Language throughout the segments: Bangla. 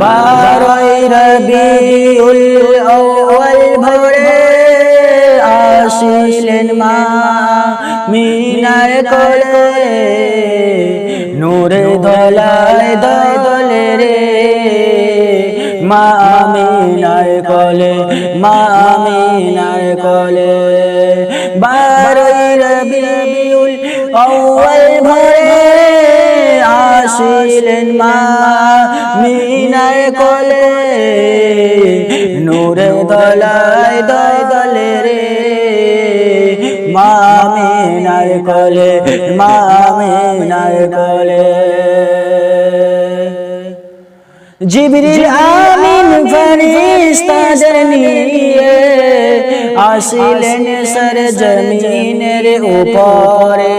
বারোই রবিউল আউয়াল ভোরে আসিলেন মা মিনার কোলে। নূরে দলায় দলে রে। মা মিনার কোলে, মা মিনার কোলে। বারোই রবিউল আউয়াল ভোরে আসিলেন মা মিনার কোলে। নূরে দলায় দয় দলে রে। মা মিনার কোলে, মা মিনার কোলে। জিবরিল আমিন ফরিস্তাদের নিয়ে আসিলেন সর জমিনের উপরে।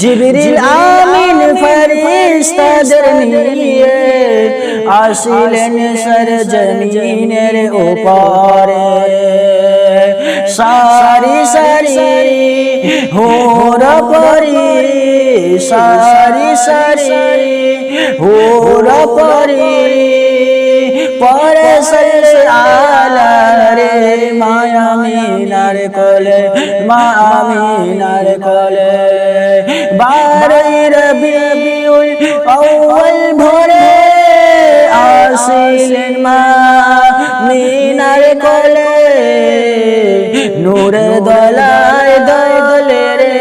জিবরিল আমিন ফরিস্তাদের নিয়ে আসিলেন সর জমিনের উপরে সারি সারি হোর পরি সারি সারি হোর পরি পরে সরে আলা রে মায়া মিনার কোলে মা মিনার কোলে। বারই রবিউল আউয়াল ভোরে আসিলেন মা মিনার কোলে। নূরের দলায় দলে রে।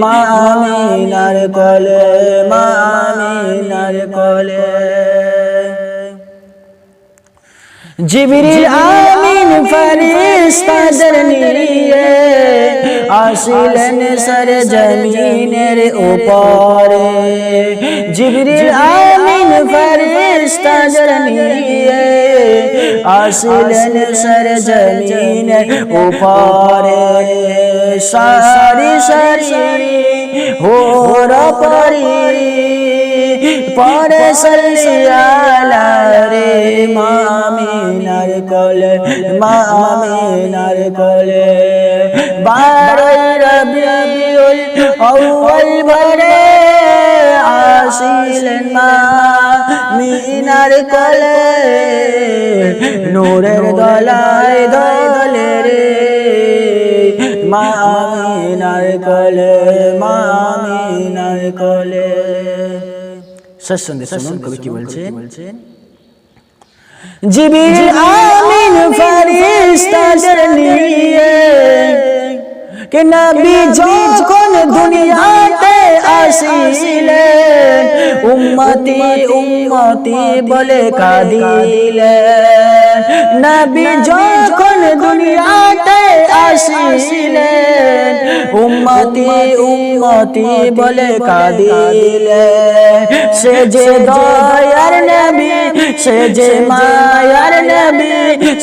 মা মিনার কোলে, মা মিনার কোলে। জিবরিল আমিন ফরিস্তাদের নিয়ে আসিলেন সর জমিনের উপরে জিবরিল আমিন ফরিস্তাদের নিয়ে আসিলেন সর জমিনের উপরে সারি সারি হোর পরি পরে সলিয়ালা রে মামিনার কোলে মামিনার কোলে বারোই রবিউল আউয়াল ভরে আসিলেন মা মিনার কোলে নূরের দলায় দলে রে মামিনার কোলে মামিনার কোলে শেষ সন্দেশ শুনুন কবি কি বলছেন জিবিল আমিন ফরিস্তাদের নিয়ে কে নবী যখন দুনিয়াতে আসিলেন উম্মতি উম্মতি বলে কাঁদিলেন নবী যখন দুনিয়াতে আসিলেন। উম্মতি উম্মতি বলে কাঁদিলে সে যে দয়ার নবী, সে যে মায়ার নবী,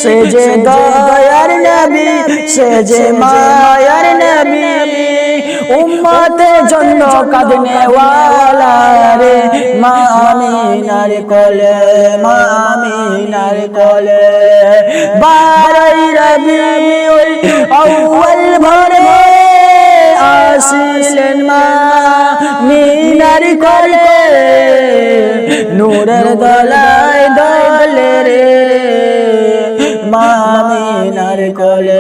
সে যে দয়ার নবী, সে যে মায়ার নবী। উম্মতের জন্য কাঁদনে রে মামি নারে কলে মামি নারে কলে। বারাই রবি ওই অল ভরে আসিলেন মামি মিনার কলে। নূরের দলায় দলে রে মামি নারে কলে।